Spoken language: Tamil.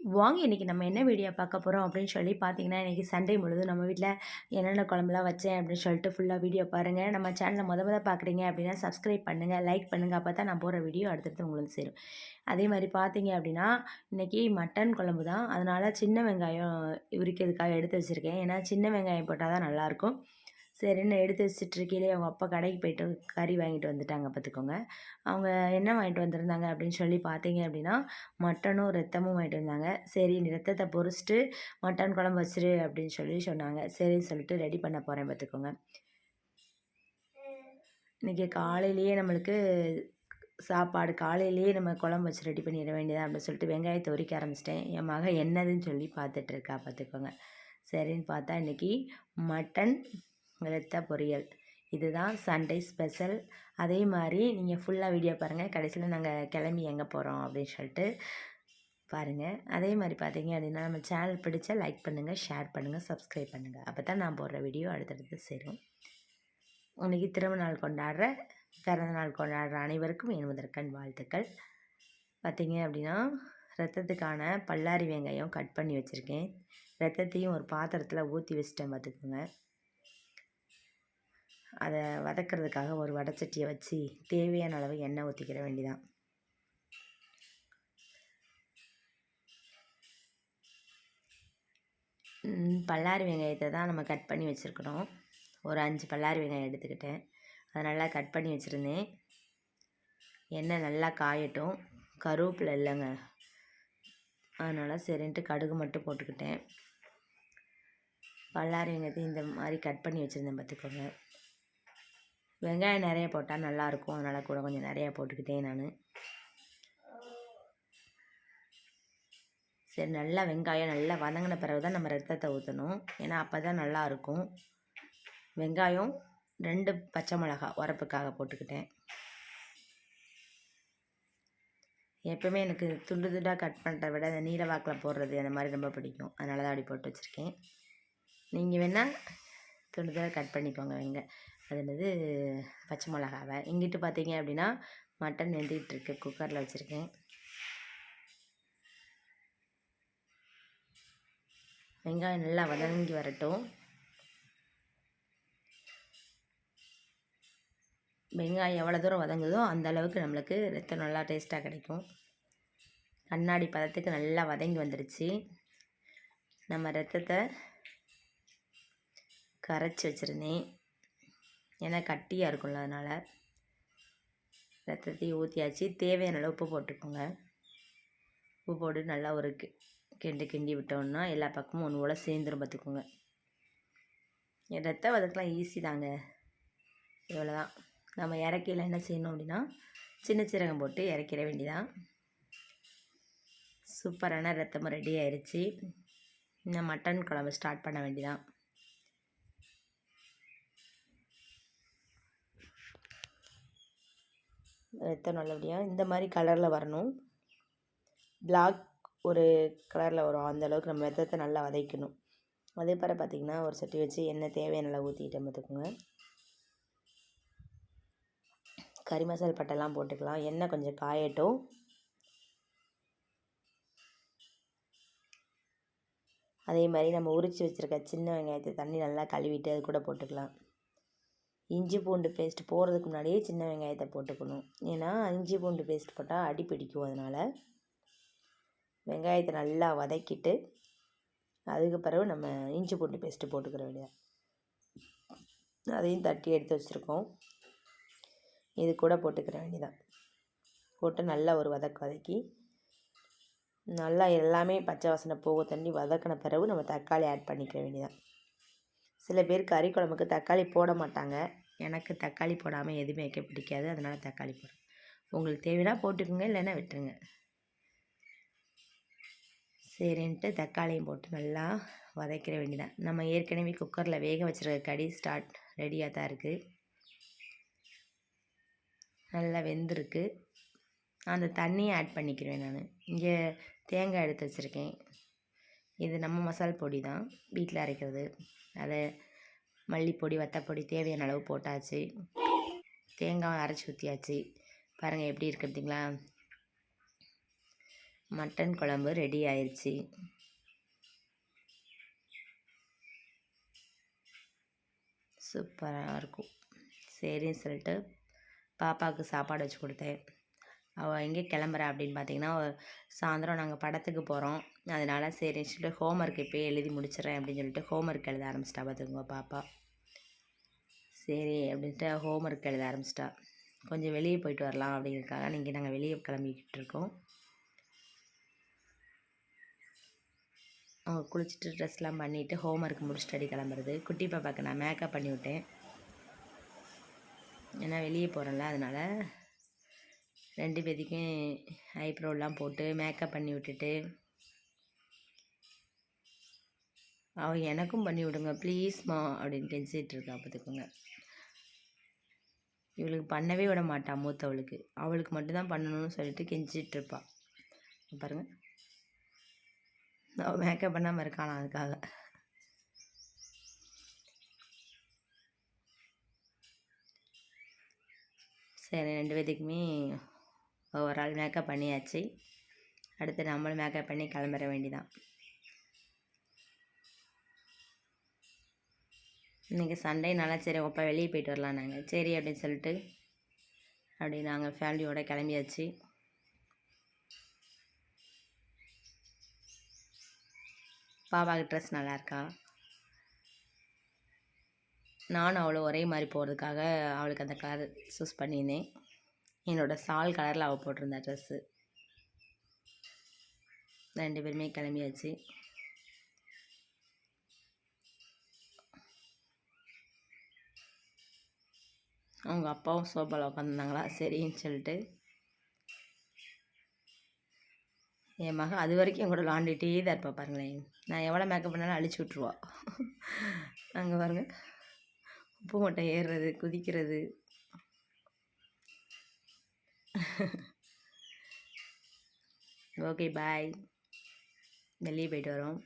வாங்க இன்றைக்கி நம்ம என்ன வீடியோ பார்க்க போகிறோம் அப்படின்னு சொல்லி பார்த்தீங்கன்னா இன்றைக்கி சண்டே முழுதும் நம்ம வீட்டில் என்னென்ன குழம்புலாம் வச்சேன் அப்படின்னு சொல்லிட்டு ஃபுல்லாக வீடியோ பாருங்கள் நம்ம சேனலை முத முத பார்க்குறீங்க அப்படின்னா சப்ஸ்கிரைப் பண்ணுங்கள் லைக் பண்ணுங்கள் அப்போ தான் நான் போகிற வீடியோ அடுத்தடுத்து உங்களுக்கு சேரும். அதே மாதிரி பார்த்தீங்க அப்படின்னா இன்றைக்கி மட்டன் குழம்பு தான். அதனால் சின்ன வெங்காயம் உரிக்கிறதுக்காக எடுத்து வச்சுருக்கேன். ஏன்னா சின்ன வெங்காயம் போட்டால் தான் நல்லாயிருக்கும். சரின்னு எடுத்து வச்சிட்ருக்கையிலே அவங்க அப்பா கடைக்கு போயிட்டு கறி வாங்கிட்டு வந்துட்டாங்க பார்த்துக்கோங்க. அவங்க என்ன வாங்கிட்டு வந்திருந்தாங்க அப்படின்னு சொல்லி பார்த்தீங்க அப்படின்னா மட்டனும் ரத்தமும் வாங்கிட்டு வந்தாங்க. சரி நீ ரத்தத்தை பொறிச்சிட்டு மட்டன் குழம்பு வச்சிரு அப்படின்னு சொல்லி சொன்னாங்க. சரின்னு சொல்லிட்டு ரெடி பண்ண போகிறேன் பார்த்துக்கோங்க. இன்றைக்கி காலையிலேயே நம்மளுக்கு சாப்பாடு காலையிலேயே நம்ம குழம்பு வச்சு ரெடி பண்ணிட வேண்டியதா அப்படின்னு சொல்லிட்டு வெங்காயத்தை உரிக்க ஆரம்பிச்சிட்டேன். என் மகன் என்னதுன்னு சொல்லி பார்த்துட்ருக்கா பார்த்துக்கோங்க. சரின்னு பார்த்தா இன்றைக்கி மட்டன் ரத்த பொரியல். இதுதான் சண்டே ஸ்பெஷல் அதே மாதிரி நீங்கள் ஃபுல்லாக வீடியோ பாருங்கள் கடைசியில் நாங்கள் கிளம்பி எங்கே போகிறோம் அப்படின்னு சொல்லிட்டு பாருங்கள் அதே மாதிரி பார்த்தீங்க அப்படின்னா நம்ம சேனல் பிடிச்சா லைக் பண்ணுங்கள் ஷேர் பண்ணுங்கள் சப்ஸ்கிரைப் பண்ணுங்கள் அப்போ தான் நான் போடுற வீடியோ அடுத்தடுத்து சேரும். இன்றைக்கி திருமணநாள் கொண்டாடுற பிறந்த நாள் கொண்டாடுற அனைவருக்கும் என் முதற்கண் வாழ்த்துக்கள். பார்த்தீங்க அப்படின்னா ரத்தத்துக்கான பல்லாரி வெங்காயம் கட் பண்ணி வச்சுருக்கேன். ரத்தத்தையும் ஒரு பாத்திரத்தில் ஊற்றி வச்சுட்டேன் பார்த்துக்கோங்க அதை வதக்கிறதுக்காக ஒரு வடைச்சட்டியை வச்சு தேவையான அளவு எண்ணெய் ஊற்றிக்கிற வேண்டிதான். பல்லாரி வெங்காயத்தை தான் நம்ம கட் பண்ணி வச்சுருக்கணும். ஒரு அஞ்சு பல்லாரி வெங்காயம் எடுத்துக்கிட்டேன். அதை நல்லா கட் பண்ணி வச்சுருந்தேன். எண்ணெய் நல்லா காயட்டும். கருவேப்பில் இல்லைங்க. அதனால் சரின்ட்டு கடுகு மட்டும் போட்டுக்கிட்டேன். பல்லாரி வெங்காயத்தையும் இந்த மாதிரி கட் பண்ணி வச்சுருந்தேன் பார்த்துக்கோங்க. வெங்காயம் நிறைய போட்டால் நல்லாயிருக்கும் அதனால் கூட கொஞ்சம் நிறையா போட்டுக்கிட்டேன் நான். சரி நல்லா வெங்காயம் நல்லா வதங்கின பிறகு தான் நம்ம ரத்தத்தை ஊற்றணும் ஏன்னா அப்போ தான் நல்லாயிருக்கும் வெங்காயம் ரெண்டு பச்சை மிளகா உரப்புக்காக போட்டுக்கிட்டேன். எப்போவுமே எனக்கு துண்டு துண்டாக கட் பண்ணுறத விட அந்த நீல வாக்கில் போடுறது அந்த மாதிரி ரொம்ப பிடிக்கும். அதனால தான் அப்படி போட்டு வச்சுருக்கேன். நீங்கள் வேணால் துண்டு துண்டாக கட் பண்ணிக்கோங்க வெங்க அது என்னது? பச்சை மிளகாவை. இங்கிட்டு பார்த்தீங்க அப்படின்னா மட்டன் வெந்துக்கிட்டு குக்கரில் வச்சுருக்கேன். வெங்காயம் நல்லா வதங்கி வரட்டும். வெங்காயம் எவ்வளோ தூரம் வதங்குதோ அந்த அளவுக்கு நம்மளுக்கு ரத்தம் நல்லா டேஸ்ட்டாக கிடைக்கும். கண்ணாடி பதத்துக்கு நல்லா வதங்கி வந்துடுச்சு நம்ம ரத்தத்தை கரைச்சி வச்சுருந்தேன். ஏன்னா கட்டியாக இருக்கும்ல அதனால் ரத்தத்தையும் ஊற்றியாச்சு தேவையான அளவு உப்பு போட்டுக்கோங்க. உப்பு போட்டு நல்லா ஒரு கிண்டு கிண்டி விட்டோம்னா எல்லா பக்கமும் ஒன்று போல் சேர்ந்துரும் பார்த்துக்கோங்க. என் ரத்தம் வதக்கலாம் ஈஸி தாங்க. இவ்வளோ தான் நம்ம இறக்கையில் என்ன செய்யணும் அப்படின்னா சின்ன சீரகம் போட்டு இறக்கிட வேண்டிதான் சூப்பரான ரத்தமும் ரெடி ஆயிடுச்சு இன்னும் மட்டன் குழம்பு ஸ்டார்ட் பண்ண வேண்டிதான் ரத்தம் நல்லபடியாக இந்த மாதிரி கலரில் வரணும். பிளாக் ஒரு கலரில் வரும். அந்தளவுக்கு நம்ம ரத்தத்தை நல்லா வதைக்கணும். அதே பிற பார்த்திங்கன்னா ஒரு சட்டி வச்சு எண்ணெய் தேவையான நல்லா ஊற்றிக்கிட்டே பார்த்துக்கோங்க கறி மசால் பட்டெல்லாம் போட்டுக்கலாம். எண்ணெய் கொஞ்சம் காயட்டும். அதே மாதிரி நம்ம உரித்து வச்சுருக்க சின்ன வெங்காயத்தை தண்ணி நல்லா கழுவிட்டு அது கூட போட்டுக்கலாம். இஞ்சி பூண்டு பேஸ்ட் போடுறதுக்கு முன்னாடியே சின்ன வெங்காயத்தை போட்டுக்கணும். ஏன்னா இஞ்சி பூண்டு பேஸ்ட் போட்டால் அடி பிடிக்கும் அதனால். வெங்காயத்தை நல்லா வதக்கிட்டு அதுக்கு பிறகு நம்ம இஞ்சி பூண்டு பேஸ்ட்டு போட்டுக்கிற வேண்டியதான் அதையும் தட்டி எடுத்து வச்சுருக்கோம். இது கூட போட்டுக்கிற வேண்டியதான் போட்டு நல்லா ஒரு வதக்கு வதக்கி நல்லா எல்லாமே பச்சை வாசனை போக தண்ணி வதக்கின பிறகு நம்ம தக்காளி ஆட் பண்ணிக்க வேண்டியதான் சில பேர் கறி குழம்புக்கு தக்காளி போட மாட்டாங்க. எனக்கு தக்காளி போடாமல் எதுவுமே வைக்க பிடிக்காது. அதனால் தக்காளி போடுறேன். உங்களுக்கு தேவைன்னா போட்டுக்கோங்க இல்லைன்னா விட்டுருங்க. சரின்ட்டு தக்காளியும் போட்டு நல்லா வதக்கிற வேண்டியதான் நம்ம ஏற்கனவே குக்கரில் வேக வச்சுருக்க கடி ஸ்டார்ட் ரெடியாக தான் இருக்குது நல்லா வெந்திருக்கு. அந்த தண்ணியை ஆட் பண்ணிக்கிறேன் நான். இங்கே தேங்காய் எடுத்து வச்சுருக்கேன். இது நம்ம மசால் பொடி தான். வீட்டில் அரைக்கிறது. அதை மல்லிப்பொடி வத்தப்பொடி தேவையான அளவு போட்டாச்சு. தேங்காய் அரைச்சி ஊற்றியாச்சு பாருங்கள் எப்படி இருக்கிறதுங்களா மட்டன் குழம்பு ரெடி ஆயிடுச்சு சூப்பராக இருக்கும். சரின்னு சொல்லிட்டு பாப்பாவுக்கு சாப்பாடு வச்சு கொடுத்தேன். அவள் எங்கே கிளம்புறா அப்படின்னு பார்த்தீங்கன்னா சாயந்தரம் நாங்கள் படத்துக்கு போகிறோம் அதனால் சரி சொல்லிட்டு ஹோம்ஒர்க் இப்போயே எழுதி முடிச்சிடறேன் அப்படின்னு சொல்லிட்டு ஹோம்ஒர்க் எழுத ஆரம்பிச்சிட்டா பார்த்துக்கோங்க பாப்பா. சரி அப்படின்ட்டு ஹோம்ஒர்க் எழுத ஆரம்பிச்சிட்டா. கொஞ்சம் வெளியே போயிட்டு வரலாம் அப்படிங்கிறதுக்காக நீங்கள் நாங்கள் வெளியே கிளம்பிக்கிட்டு இருக்கோம். அவங்க குளிச்சுட்டு ட்ரெஸ்லாம் பண்ணிவிட்டு ஹோம் ஒர்க் முடிச்சுட்டு அடி கிளம்புறது. குட்டி பாப்பாவுக்கு நான் மேக்கப் பண்ணி விட்டேன். ஏன்னா வெளியே போகிறேன்ல அதனால் ரெண்டு பேத்துக்கும் ஐப்ரோலாம் போட்டு மேக்கப் பண்ணி விட்டுட்டு அவள் எனக்கும் பண்ணி விடுங்க ப்ளீஸ்மா அப்படின்னு கெஞ்சிட்டு இருக்கா பார்த்துக்கோங்க இவளுக்கு பண்ணவே விட மாட்டான் மூத்தவளுக்கு. அவளுக்கு மட்டும்தான் பண்ணணும்னு சொல்லிட்டு கெஞ்சிட்டு இருப்பா. பாருங்க. அவள் மேக்கப் பண்ணாமல் இருக்கானா அதுக்காக. சரி ரெண்டு பேத்துக்குமே ஒரு ஆள் மேக்கப் பண்ணியாச்சு. அடுத்து நம்மளும் மேக்கப் பண்ணி கிளம்புற வேண்டிதான். இன்றைக்கி சண்டே நல்லா சரி அப்பா வெளியே போயிட்டு வரலாம் நாங்கள் சரி அப்படின்னு சொல்லிட்டு அப்படி நாங்கள் ஃபேமிலியோடு கிளம்பியாச்சு. பாபாவுக்கு ட்ரெஸ் நல்லா இருக்கா? நானும் அவளும் ஒரே மாதிரி போகிறதுக்காக அவளுக்கு அந்த கலர் சூஸ் பண்ணியிருந்தேன். என்னோடய சால் கலரில் அவள் போட்டிருந்தா ட்ரெஸ்ஸு ரெண்டு பேருமே கிளம்பியாச்சு. அவங்க அப்பாவும் சோஃபாவில் உட்காந்துருந்தாங்களா சரின்னு சொல்லிட்டு. என் மக அது வரைக்கும் என் கூட விளாண்டுட்டே தான் இருப்பா பாருங்களேன். நான் எவ்வளோ மேக்கப் பண்ணாலும் அழிச்சு விட்ருவா அங்கே பாருங்கள் உப்பு மூட்டை ஏறுறது குதிக்கிறது. ஓகே பாய் வெளியே போயிட்டு வரோம்